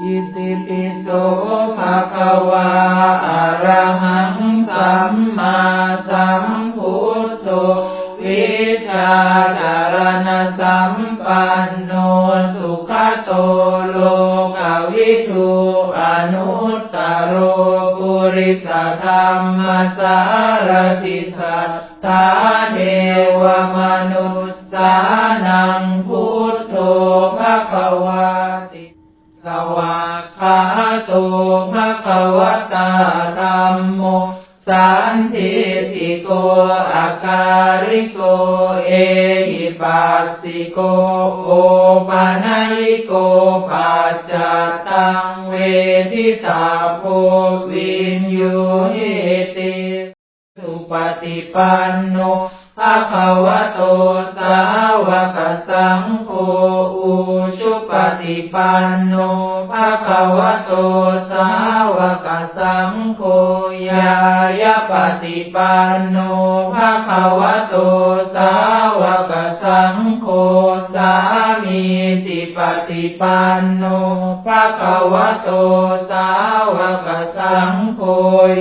อิติปิโสภะคะวาอะระหังสัมมาสัมพุทโธวิชาจารณสัมปันโนสุขโตโลกวิทูอนุตตโรปุริสธรรมสารติสัทธาเทวมนุษย์สานังพุทโธภะคะว ตภะคะวะตาธัมโมสันทิติโกอาการิโกเอหิปัสสิโกโอปานายโกปัจจตังเวทิตาโพวินยูหิติสุปฏิปันโน ภะคะวะโตสาวกสังโฆอุชุปฏิปันโนภะคะวะโตสาวกสังโฆยายปฏิปันโนภะคะวะโตสาวกสังโฆสามีติปฏิปันโนภะคะวะโตสาวกสังโฆ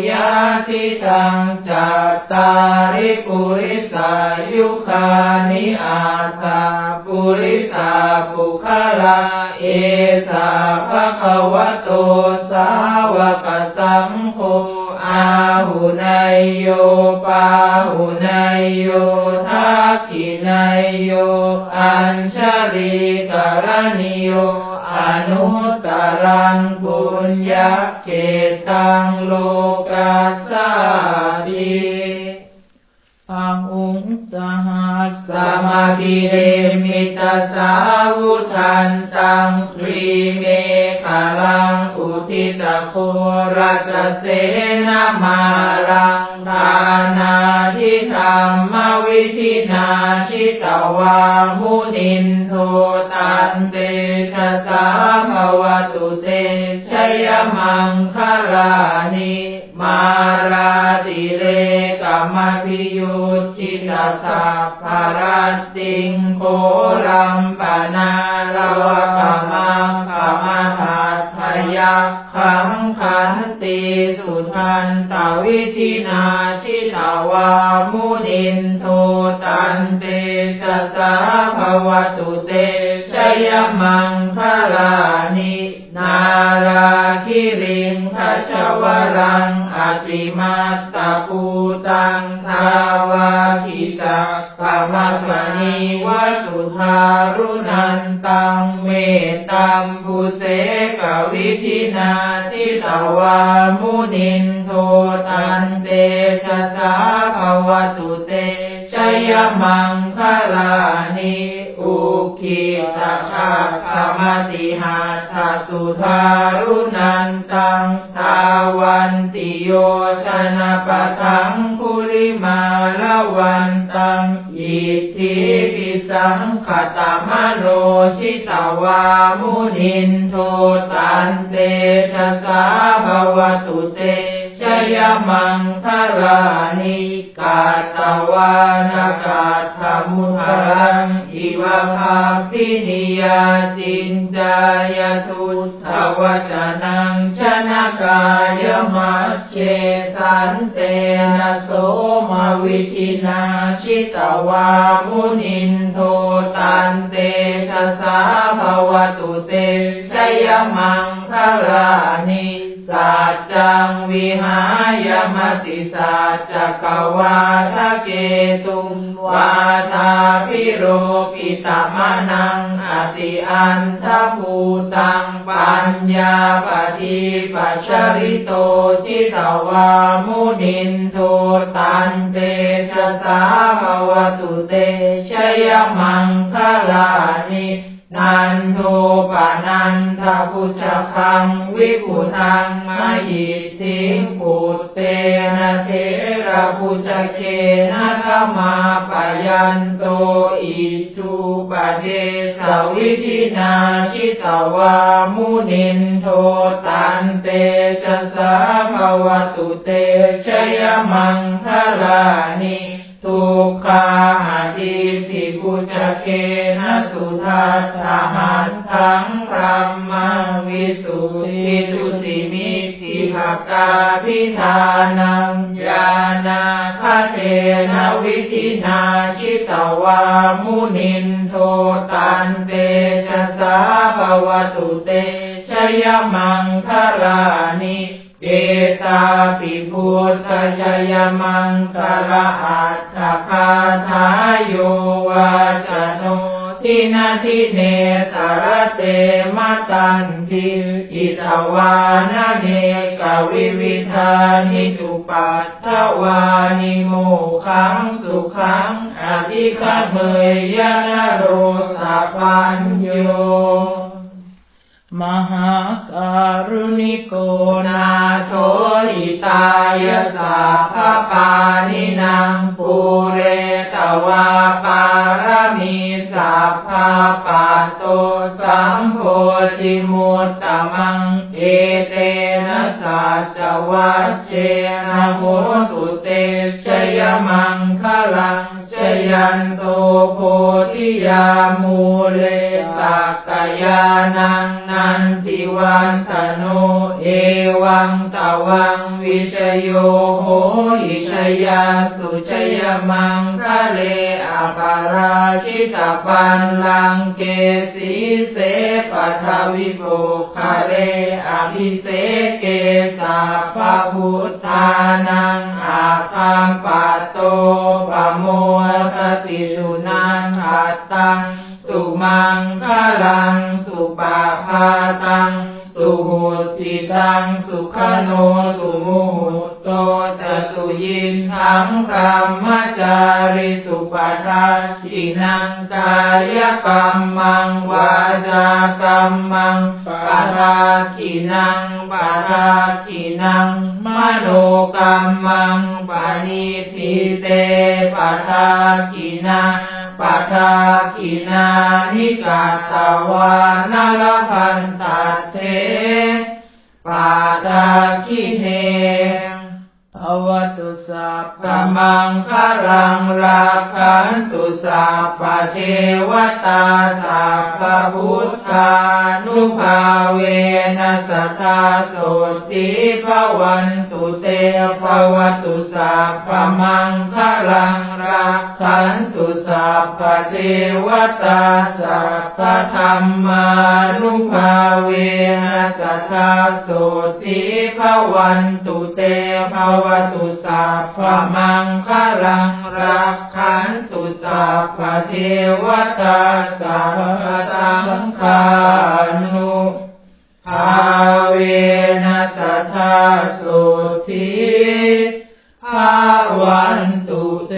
ยะติตังจัตตาริปุริ สายุคานิอาตาปุริสาปุคลาเอสาภะคะวะโตสาวกสังโฆอาหุนายโยปาหุนายโยทักขินายโย อัญชลีกรณิโยอนุตตรังบุญญาเกตังโลกัสสาดี สหัสสมาบิเรมิตาสาวุทันตังตรีเมฆาลังอุทิตโครัสเสนามารังทานาทิธรรมวิธินาชิตวามุนินโทตันเตชะสาภวตุเตชยมังคลานิมาราติเร มพิยุชิตาตาภรัสติงโครัมปนาลวะกมังขมาทัทยักขังขันติสุทันตวิธินาชิตาวามุนินโทตันเตชะสาภวตุเตชยมังคลานินาราคิริงทัชวรังอติมาตตะปู นันตังเมตตัมภูเสกวิธินาทิตวามุนินโทตันเตชะสาภวตุเตชยมังคลานิอุคิตาชาธรรมติหาทสุธารุนันตังทาวันติโยชนะปะทังคุลิมาละวันตังอิทิ สังขตามโนชิตาวามุนินโทตันเตชะสาภวตุเตชยมังทรานิ กาตวานากาธมุทรังอิวะภาพินิยาจินจายทุตถวจนังชนะกายมัชเชสันเตนะโสมาวิธินาชิตวามุนินโทตันเตชะสาภวตุเตชยมังคลานิ สัจจังวิหายมติสัจจกวาทะเกตุมวาทาพิโรปิตมนังอติอันทภูตังปัญญาปฏิปัชริโตทิตวามุนินโทตันเตชะสาภวตุเตชยมังคลานิ นันโทปนันทพุชคังวิปุทังมหิทธิปุตเตนะเทระพุชเกนะธรรมาปยันโตอิจุปเดสวิธินาชิตวามุนินโทตันเตชะสาภวตุเตชยมังคลานิทุกขาหาทิสิปุจเก ทัสสหันทขังพรัมมังวิสุทธิทุติมิทิภกาพิธานังญาณาคเทนวิธินาชิตวามุนินโทตันเตชะสาภวตุเตชยมังคลานิเอตาปิพุทธชยมังคลาอัตถคาทายโยวาจโน ทินาทิเนสารเตมตันทิอิตวานาเนกวิวิธานิจุปัตถวานิโมขังสุขังอภิคเมยยนโรสะพันโยมหาการุณิโกนาโทอิตายะสาภปานินางป วาปารมีสัพพาปาโตสัมโพธิมุตตมัง เอเตนะสัจวัชเชนะโหตุเตชยมังคลัง ยันโตโพธิยามูเลสักกายานังนันติวันตโนเอวังตวังวิชโยโหหิชยาสุชยมังคะเลอปาราชิตปันลังเกสีเสปัทวิโภคะเลอภิเสเกสัพพพุทธานังอาคัมปัตโตปโม ตัง สุมังคลัง สุปาพาตัง สุหุติตัง สุขโน สุมุหุโตจสุยินทังพรหมจาริสุปทาทินังกายกรรมังวาจากรรมังปาราคินังปาราคินัง มโนกรรมังปานิทิเตปาทาคินัง ปัทากินานิกาตวานลพันตัดเตปาทากิเน ภวตุสัพพมังคลังราคันตุสัพพเทวตาสัพพพุทธานุภาเวนัสตาโสติภวันตุเตภวตุสัพพมังคลังราคันตุสัพพเทวตาสัพพธรรมานุภาเวนัสตตาโสติภวันตุเตภววตุสัพพมังคลังรักขันตุสัพพเทวตาสัพพตังคานุภาเวนัสธาสุทีภาวันตุเต